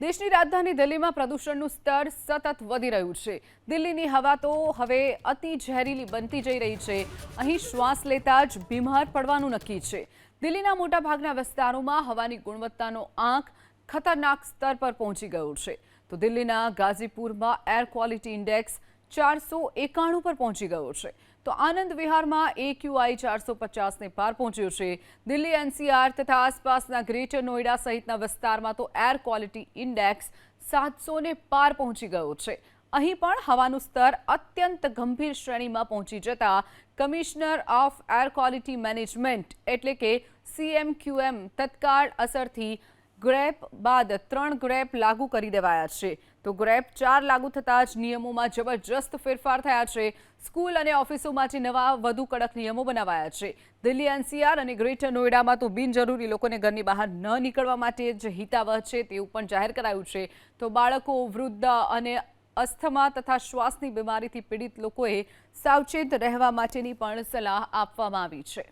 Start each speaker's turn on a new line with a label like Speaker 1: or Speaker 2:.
Speaker 1: દેશની રાજધાની દિલ્હીમાં પ્રદૂષણનું સ્તર સતત વધી રહ્યું છે. દિલ્હીની હવા તો હવે અતિ ઝેરીલી બનતી જઈ રહી છે. અહીં શ્વાસ લેતા જ બીમાર પડવાનું નક્કી છે. દિલ્હીના મોટાભાગના વિસ્તારોમાં હવાની ગુણવત્તાનો આંક ખતરનાક સ્તર પર પહોંચી ગયો છે. તો દિલ્હીના ગાઝીપુરમાં એર ક્વોલિટી ઇન્ડેક્સ ચારસો એકાણું પર પહોંચી ગયો છે. તો આનંદ વિહારમાં એક્યુઆઈ ચારસો પચાસને પાર પહોંચ્યો છે. દિલ્હી એનસીઆર તથા આસપાસના ગ્રેટર નોઈડા સહિતના વિસ્તારમાં તો એર ક્વોલિટી ઇન્ડેક્સ સાતસોને પાર પહોંચી ગયો છે. અહીં પણ હવાનું સ્તર અત્યંત ગંભીર શ્રેણીમાં પહોંચી જતા commissioner of air quality management એટલે કે સીએમક્યુએમ તત્કાળ અસરથી ગ્રેપ બાદ ત્રણ ગ્રેપ લાગુ કરી દેવાયા છે. તો ગ્રેપ ચાર લાગુ થતાં જ નિયમોમાં જબરજસ્ત ફેરફાર થયા છે. સ્કૂલ અને ઓફિસો માટે નવા વધુ કડક નિયમો બનાવાયા છે. દિલ્હી એનસીઆર અને ગ્રેટર નોઈડામાં તો બિનજરૂરી લોકોને ઘરની બહાર ન નીકળવા માટે જ હિતાવહ છે તેવું પણ જાહેર કરાયું છે. તો બાળકો, વૃદ્ધ અને અસ્થમા તથા શ્વાસની બીમારીથી પીડિત લોકોએ સાવચેત રહેવા માટેની પણ સલાહ આપવામાં આવી છે.